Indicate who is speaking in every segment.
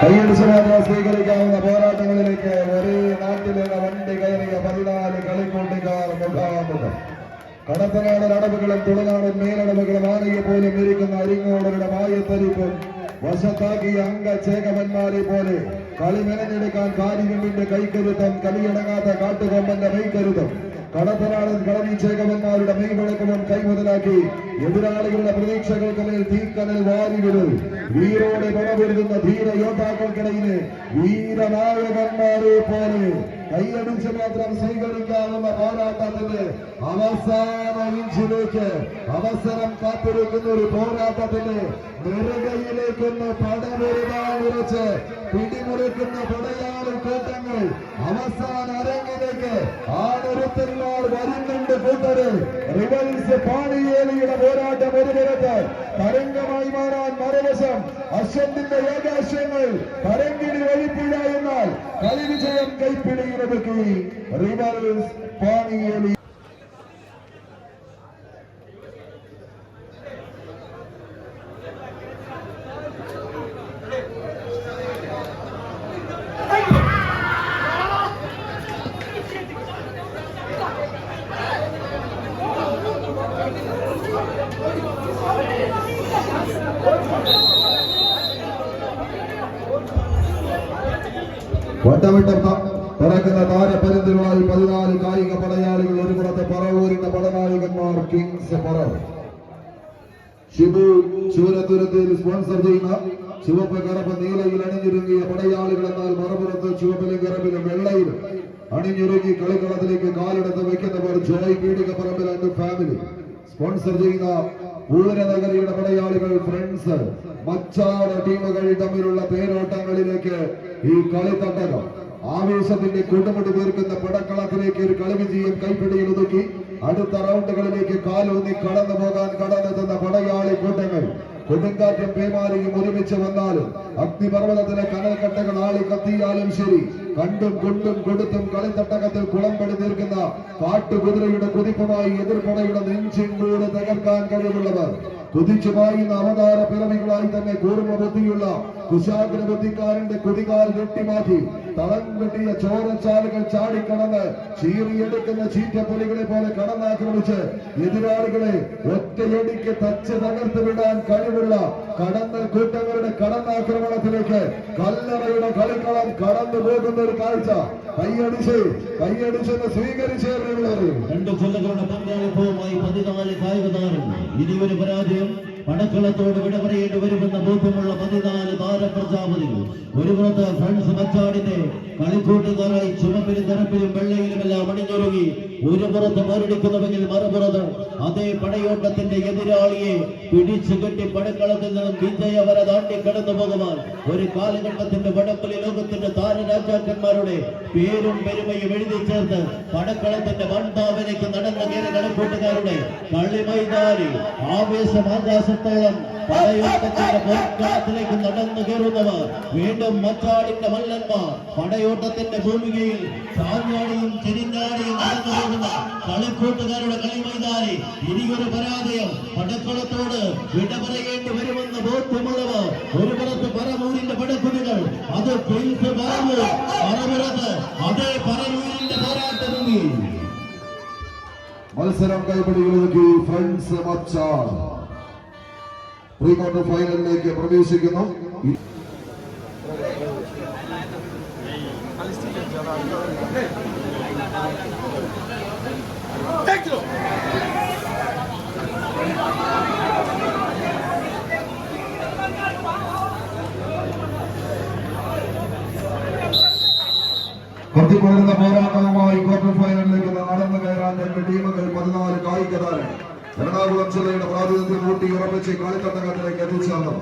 Speaker 1: കൈയടിച്ചുമാത്ര സ്വീകരിക്കാവുന്ന പോരാട്ടങ്ങളിലേക്ക് ഒരേ നാട്ടിലുള്ള വണ്ടി കയറിയ പതിനാല് കളിക്കൂട്ടുകാർ മുഖാമുഖം കടത്തനാടൻ അടവുകളും തുളനാടൻ മേലടവുകളും ആനയെ പോലും ഇരിക്കുന്ന അരിങ്ങോടരുടെ മായത്തരിപ്പും വശത്താക്കിയ അംഗചേകവന്മാരെ പോലെ കളി മെനഞ്ഞെടുക്കാൻ കാലികമ്പിന്റെ കൈക്കരുത്തം കലിയടങ്ങാത്ത കാട്ടുകൊമ്പന്റെ കൈക്കരുത്തം കടത്തനാടൻ കളരി ചേകവന്മാരുടെ മെയ്വഴക്കവും കൈമുതലാക്കി എതിരാളികളുടെ പ്രതീക്ഷകൾക്ക് മേൽ തീക്കനൽ വാരി വിടും. വീരോടെ പണപൊരുതുന്ന ധീര യോദ്ധാക്കൾക്കിടയിൽ വീരനായകന്മാരെ പോലെ കൈയടിച്ച് മാത്രം സ്വീകരിക്കാവുന്ന പോരാട്ടത്തിന്റെ അവസാന ഇഞ്ചിലേക്ക് അവസരം കാത്തിരിക്കുന്ന ഒരു പോരാട്ടത്തിന്റെ നെറുകയിലേക്കൊന്ന് പടവരുതാൻ ഉറച്ച് പിടിമുറുക്കുന്ന പടയാളി കൂട്ടങ്ങൾ അവസാന അരങ്ങിലേക്ക് ആണൊരുത്തന്മാർ വരുന്നുണ്ട് കൂട്ടര്. റിവൽസ് പാണിയേലിയുടെ പോരാട്ടം ഒരു പുറത്ത് തരംഗമായി മാറാൻ മറുവശം അശ്വത്തിന്റെ ഏകാശ്യങ്ങൾ തരംഗിണി ഒഴിപ്പില്ല എന്നാൽ കളി വിജയം என்பதற்கு ரிவர்ஸ் பாணியலி What the wait of പറക്കുന്ന താരപരിന്തുമായി പതിനാല് കായിക പടയാളികൾ ഒരു പുറത്ത് പറവൂരിന്റെ പടനായകന്മാർ കിങ്സ് പറവ്. ഷിബു ശൂരതുരത്തിൽ സ്പോൺസർ ചെയ്യുന്ന ചുവപ്പ് കറപ്പ് നീലയിൽ അണിഞ്ഞിരുങ്ങിയ പടയാളികൾ എന്നാൽ മറുപുറത്ത് ചുവപ്പിലും കറപ്പിലും വെള്ളയിലും അണിഞ്ഞിരുങ്ങി കളിക്കളത്തിലേക്ക് കാലെടുത്ത് വെക്കുന്നവർ Joy Peedikaparambil and family sponsor ചെയ്യുന്ന പൂരനഗരിയുടെ പടയാളികൾ ഫ്രണ്ട്സ് മച്ചാട് ടീമുകൾ തമ്മിലുള്ള തേരോട്ടങ്ങളിലേക്ക് ഈ കളിത്തട്ടകം ആവേശത്തിന്റെ കൊടുമുടി തീർക്കുന്ന പടക്കളത്തിലേക്ക് ഒരു കളി വിജയം കൈപ്പിടിയിൽ ഒതുക്കി അടുത്ത റൗണ്ടുകളിലേക്ക് കാലൂന്നി കടന്നു പോകാൻ കടന്നെത്തുന്ന പടയാളി കൂട്ടങ്ങൾ. കൊടുങ്കാറ്റും പേമാരിയും ഒരുമിച്ച് വന്നാലും അഗ്നിപർവതത്തിലെ കനൽക്കട്ടകൾ ആളി കത്തിയാലും ശരി. കണ്ടും കൊണ്ടും കൊടുത്തും കളിത്തട്ടകത്തിൽ കുളമ്പടി തീർക്കുന്ന കാട്ടുകുതിരയുടെ കുതിപ്പുമായി എതിർപ്പടയുടെ നെഞ്ചും കൂടെ തകർക്കാൻ കഴിവുള്ളവർ. കുതിച്ചു പായുന്ന അവതാര പിറവികളായി തന്നെ കൂർമ്മ ബുദ്ധിയുള്ള കുശാഗ്ര ബുദ്ധിക്കാരന്റെ കുതികാൽ വെട്ടിമാറ്റി തളം കെട്ടിയ ചോരച്ചാലുകൾ ചാടിക്കടന്ന് ചീറിയെടുക്കുന്ന ചീറ്റപ്പൊലികളെ പോലെ കടന്നാക്രമിച്ച് എതിരാളികളെ ഒറ്റയടിക്ക് തച്ച് തകർത്ത് വിടാൻ കഴിവുള്ള കടന്നൽ കൂട്ടങ്ങളുടെ കടന്നാക്രമണത്തിലേക്ക് കല്ലറയുടെ കളിക്കളം കടന്നു പോകുന്ന ഒരു കാഴ്ച. കൈയടിച്ച് കൈയടിച്ചെന്ന് സ്വീകരിച്ചു
Speaker 2: രണ്ട് കൊല്ലങ്ങളുടെ പങ്കാളിത്തവുമായി പതിനാല് കായിക താരം ഇനി ഒരു പരാജയം. പടക്കളത്തോട് വിട പറയേണ്ടി വരുമെന്ന ബോധ്യമുള്ള പതിനാല് താരപ്രജാപതികൾ. ഒരു പുറത്ത് ഫ്രണ്ട്സ് മച്ചാടിന്റെ കളിക്കൂട്ടുകാരായി ചുമപ്പിലും തിരപ്പിലും വെള്ളയിലുമെല്ലാം അണിഞ്ഞൊരുങ്ങി. ഒരു പുറത്ത് മറുപുറത്ത് അതേ പടയോട്ടത്തിന്റെ എതിരാളിയെ പിടിച്ചു കെട്ടി പടക്കളത്തിൽ നിന്നും വിജയ വര താണ്ടി കടന്നു പോകുവാൻ ഒരു കാലഘട്ടത്തിന്റെ വടക്കലി ലോകത്തിന്റെ താരരാജാക്കന്മാരുടെ പേരും പെരുമയും എഴുതി ചേർത്ത് പടക്കളത്തിന്റെ വണ്ടാവനയ്ക്ക് നടന്ന കയറി കളിക്കൂട്ടുകാരുടെ കള്ളി മൈതാനി ആവേശം ആകാശത്തോളം പടയോട്ടത്തിന്റെ നടന്നു കയറുന്നവർ വീണ്ടും മച്ചാടിന്റെ മല്ലന്മാർ പടയോട്ടത്തിന്റെ ഭൂമികയിൽ ചാഞ്ഞാടിയും ചെരിഞ്ഞാടിയും നടന്നു പോകുന്ന കളിക്കൂട്ടുകാരുടെ കളി മൈതാനി ഇനിയൊരു പരാജയം. പടക്കുളത്തോട് വിട പറയേണ്ടി വരുമെന്ന് ബോധ്യമുള്ളവർ ഒരു പുറത്ത് പറമൂരിന്റെ പടക്കുതികൾ അത് പിൽസ് പറമൂർ മറുപുറത്ത് അതേ പറമൂരിന്റെ നീ
Speaker 1: മത്സരം കൈപിടിയിലൊതുക്കി ഫ്രണ്ട്സ് മച്ചാർ പ്രീ ക്വാർട്ടർ ഫൈനലിലേക്ക് പ്രവേശിക്കുന്നു. ഈ- കത്തിപ്പടരുന്ന പോരാട്ടവുമായി ക്വാർട്ടർ ഫൈനലിലേക്ക് നടന്നു കയറാൻ രണ്ട് ടീമുകൾ പതിനാല് കായിക താരങ്ങൾ എറണാകുളം ജില്ലയുടെ പ്രാതിനിധ്യം ഊട്ടി ഉറപ്പിച്ച് കളിത്തട്ടകത്തിലേക്ക് എത്തിച്ചേർന്നു.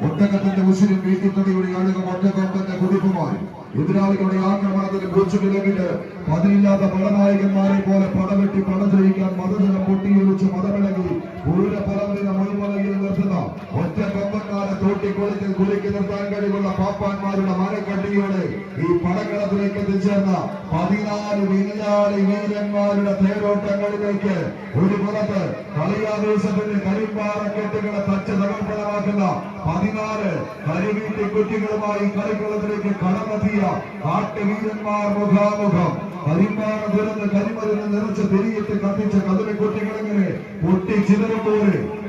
Speaker 1: ഒട്ടകത്തിന്റെ ഉശിരും വീട്ടിത്തുണിയുടെ അഴുകും ഒറ്റക്കൊമ്പന്റെ കുതിപ്പുമായി എതിരാളികളുടെ ആക്രമണത്തിന് പൂച്ചു കിലോമീറ്റർ പതിവില്ലാത്ത പടനായകന്മാരെ പോലെ പടവെട്ടി പട ജയിക്കാൻ മതജനം പൊട്ടിയൊലിച്ച് മതമിളകി പൂരപ്പറമ്പിനെ മൊഴിമുളകിൽ നിർത്തുന്ന ഒറ്റ കൊമ്പന്മാരെ തോട്ടി കൊട്ടിക്കൊടുത്തിൽ കുലുക്കി നിർത്താൻ കഴിവുള്ള പാപ്പാന്മാരുടെ മരക്കട്ടിയോടെ ഈ പടക്കളത്തിലേക്ക് എത്തിച്ചേർന്ന പതിനാല് വില്ലാളി വീരന്മാരുടെ തേരോട്ടങ്ങളിലേക്ക് ഒരു പുറത്ത് കളിയാവേശത്തിന്റെ കരിമ്പാറക്കെട്ടുകളെ തച്ച് തകർപ്പണമാക്കുന്ന പതിനാല് കരിവീട്ടി കുറ്റികളുമായി കളിക്കളത്തിലേക്ക് കടന്നെത്തിയ കാട്ടുവീരന്മാർ മുഖാമുഖം. കരിമ്പാറ ദുരന്ത കരിമരുന്ന് നിറച്ച് തിരിയിട്ട് കത്തിച്ച കതിരക്കുട്ടികളിങ്ങനെ പൊട്ടി ചിതറുമ്പോൾ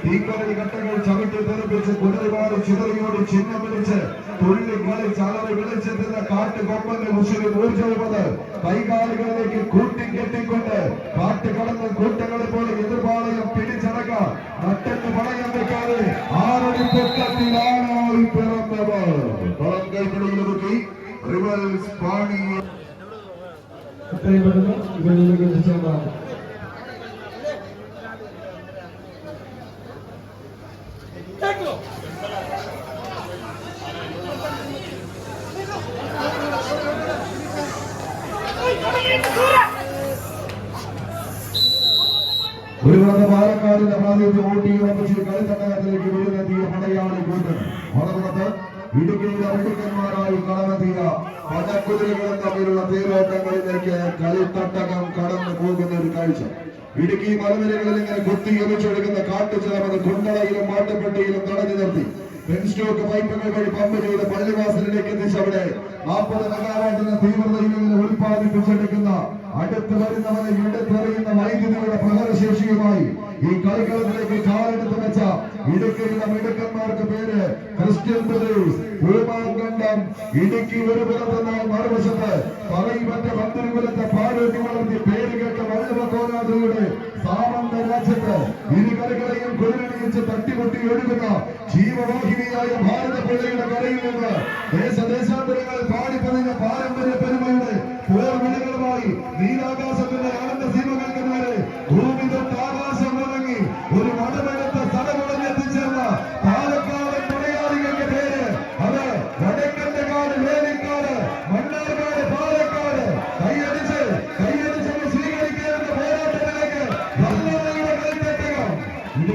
Speaker 1: തീക്കടൽ ഘട്ടങ്ങൾ ചവിട്ടി തെറിപ്പിച്ച് കുടലുമാറി ചിതറിയോടി ചിഹ്നം വിളിച്ച് തുള്ളി കളി ചലറി വിളിച്ചെത്തുന്ന കാട്ടുകൊമ്പന്റെ മുഷിരി ഊർജവുമത്. കൈകാലുകളിലേക്ക് കൂട്ടിക്കെട്ടിക്കൊണ്ട് കാട്ടുകടന്ന് കൂട്ടങ്ങളെ പോലെ എതിർപാളയം പിടിച്ചടക്ക. നട്ടെന്ന് പണയം വെക്കാതെ ആറടി പൊക്കത്തിലാണ് പിറന്നവർ. കൈപ്പിടിയിൽ ഒതുക്കി റിവൽസ് പാണി
Speaker 3: എത്രയും പെട്ടെന്ന് ഇവരിലേക്ക് എത്തിച്ചേർന്നതാണ്
Speaker 1: ഒരു വന്ന പാലക്കാടിന്റെ പ്രാതിനിധ്യം ഊട്ടി ഉറപ്പിച്ച് കളിത്തട്ടകത്തിലേക്ക് വീഴുന്നെത്തിയ പടയാളി കൂട്ടം മറുപുറത്ത് ഇടുക്കിയിലെ വെടിക്കന്മാരായി കളമെത്തിയ പടക്കുതിരകളും തമ്മിലുള്ള തേരോട്ടങ്ങളിലേക്ക് കളിത്തട്ടകം കടന്നു പോകുന്ന ഒരു കാഴ്ച. ഇടുക്കി മലനിരകളിൽ ഇങ്ങനെ കുത്തി എറിച്ചെടുക്കുന്ന കാട്ടുചേർന്നത് കുണ്ടളയിലും മാട്ടുപെട്ടിയിലും തടഞ്ഞു നിർത്തി. പെൻസ്റ്റോക്ക് പൈപ്പുകൾ വഴി പമ്പ് ചെയ്ത് പള്ളിവാസലിലേക്ക് എത്തിച്ച് അവിടെ നാൽപ്പത് മെഗാവാട്ടിന് തീവ്രതയിൽ നിന്ന് ഉൽപ്പാദിപ്പിച്ചെടുക്കുന്ന അടുത്ത് വരുന്നവനെ എടുത്തെറിയുന്ന വൈദ്യുതിയുടെ പ്രഹരശേഷിയുമായി ഈ കളിക്കളത്തിലേക്ക് കാലെടുത്ത് വെച്ച ഇടുക്കിയിലെ മിടുക്കന്മാർക്ക് പേര് ക്രിസ്ത്യൻ ബ്രദേഴ്സ്. പൂമാങ്കണ്ടം ഇടുക്കി ഒരു പുറത്തെന്നാൽ മറുവശത്ത് പറയിപ്പറ്റ പന്തിരുകുലത്തെ പാലോട്ടി വളർത്തി പേര് കേട്ട വല്ലഭക്കോനാഥയുടെ സാമന്ത രാജ്യത്ത് ഇരു കളികളെയും കുതിരണിയിച്ച് തട്ടിമുട്ടി ഒഴുകുന്ന ജീവവാഹിനിയായ ഭാരതപ്പിള്ളയുടെ കരയിൽ നിന്ന് ദേശദേശാന്തരങ്ങളിൽ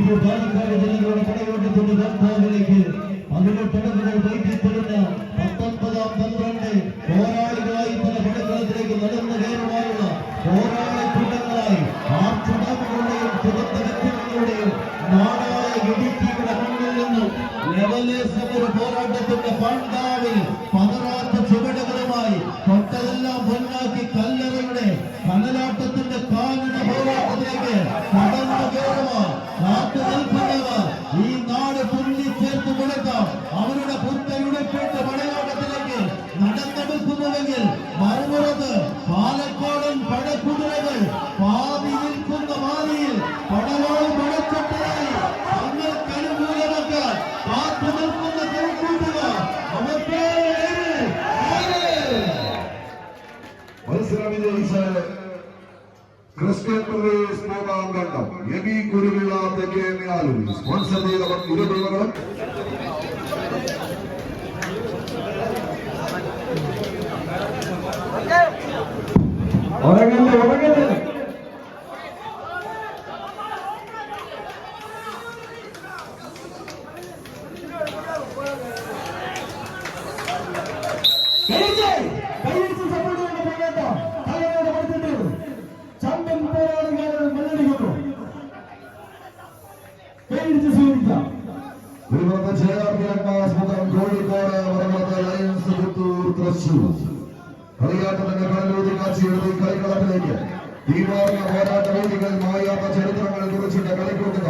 Speaker 2: ഇടുക്കി പാലക്കാട് ജനങ്ങളുടെ പടയോട്ടത്തിന്റെ കർത്താവിലേക്ക് പതിനെട്ടടവുകൾ വൈദ്യപ്പെടുന്ന പത്തൊൻപതാം പന്ത്രണ്ട് പോരാളികളായി
Speaker 1: എബി കേമയാലും സ്പോൺസർ ചെയ്തവർ ഇരു ടീമുകളും
Speaker 3: ഉറങ്ങല്ലേ ഉറങ്ങല്ലേ?
Speaker 1: ഒരു പുറത്ത് ചേർന്ന് മുഖം കോഴിക്കോട് മറുപുറത്ത് ലയൺസ് പുത്തൂർ തൃശൂർ കളിയാട്ടത്തിന്റെ കടലൂതി കാഴ്ചയെടുത്ത് ഈ കളിക്കളത്തിലേക്ക് തീവാറിയ പോരാട്ട വേദികൾ മായാത്ത ചരിത്രങ്ങൾ കുറിച്ചിട്ട് കളിക്കൂട്ടുക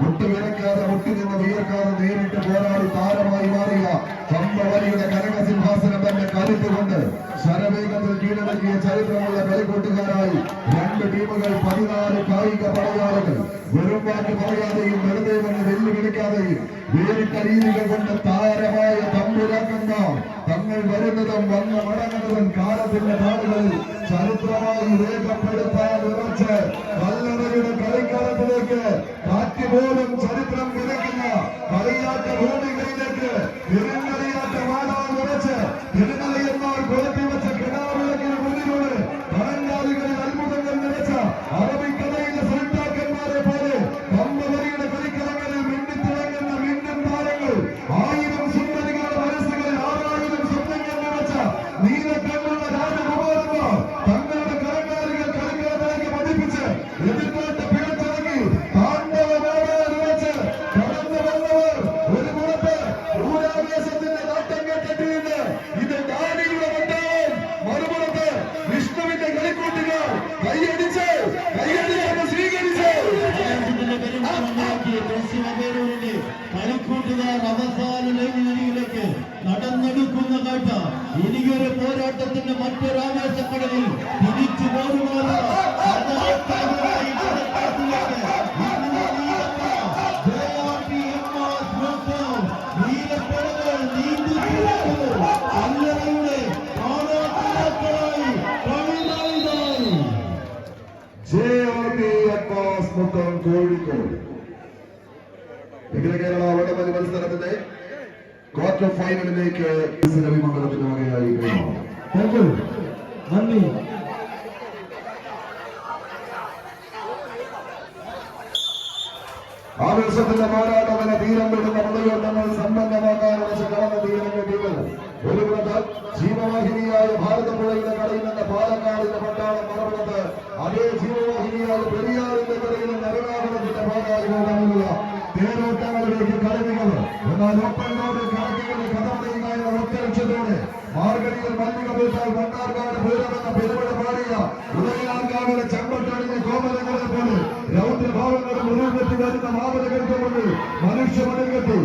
Speaker 1: മുട്ടുവിറക്കാതെ മുട്ടി നിന്ന് വിയർക്കാതെ നേരിട്ട് പോരാടി താരമായി മാറിയ ചമ്പവലിയുടെ കനകസിംഹാസനം തന്നെ കരുത്തുകൊണ്ട് ശരവേഗത്തിൽ കീഴടക്കിയ ചരിത്രമുള്ള കളിക്കൂട്ടുകാരായി രണ്ട് ടീമുകൾ പതിനാല് കായിക പടയാളികൾ വെറും വാക്ക് പറയാതെയും വെറുതെ വന്ന് വെല്ലുവിളിക്കാതെയും വേറിട്ട രീതികൾ കൊണ്ട് താരമായ തമ്പുരാക്കുന്ന തങ്ങൾ വരുന്നതും വന്ന് മടങ്ങുന്നതും കാലത്തിന്റെ നാടുകളിൽ ചരിത്രമായി രേഖപ്പെടുത്താൻ ഉറച്ച് കല്ലറയുടെ കളിക്കളത്തിലേക്ക് കാറ്റ് പോലും ചരിത്രം വിതയ്ക്കുന്ന കളിയാട്ട ഭൂമികളിലേക്ക് ആർ പി അബ്ബാസ് മുക്കം കോഴിക്കോട് കേരള വടമലി മത്സരത്തിന്റെ ക്വാർട്ടർ ഫൈനലിലേക്ക് രവിമംഗലത്തിന് വകയായി കൈമാറും
Speaker 3: താങ്ക് യു നന്ദി
Speaker 1: ആവേശത്തിന്റെ പോരാട്ടത്തിന് തീരം വിടുന്ന മുതലോട്ടങ്ങൾ സമ്പന്നമാക്കാനുള്ള കടന്ന തീരം കിട്ടിയത് ഒരു പുറത്ത് ജീവവാഹിനിയായ ഭാരതപ്പുഴയുടെ കടയിൽ നിന്ന് പാലക്കാടിന്റെ പട്ടാളം മറുപുറത്ത് അതേ ജീവവാഹിനിയായ പെരിയാറിന്റെ കടയിൽ നിന്ന് എറണാകുളത്തിന്റെ തമ്മിലുള്ള തേരോട്ടങ്ങളിലേക്ക് കളികൾ എന്നാൽ ഒപ്പം റോഡിൽ കണക്കുകളിൽ കഥ പറയുന്ന ഒറ്റ ലക്ഷ്യത്തോടെ மார்கழியில் மல்லிக பூசால் பண்டார்காடு பூரவந்த பெருமட பாடியா உதயநான்காவில செம்பட்டணியை கோமதங்களை போல ரவுந்திர பாவங்களும் உருவத்தில் வருந்த மாபத கருத்து கொண்டு மனுஷ மனுக்கட்டு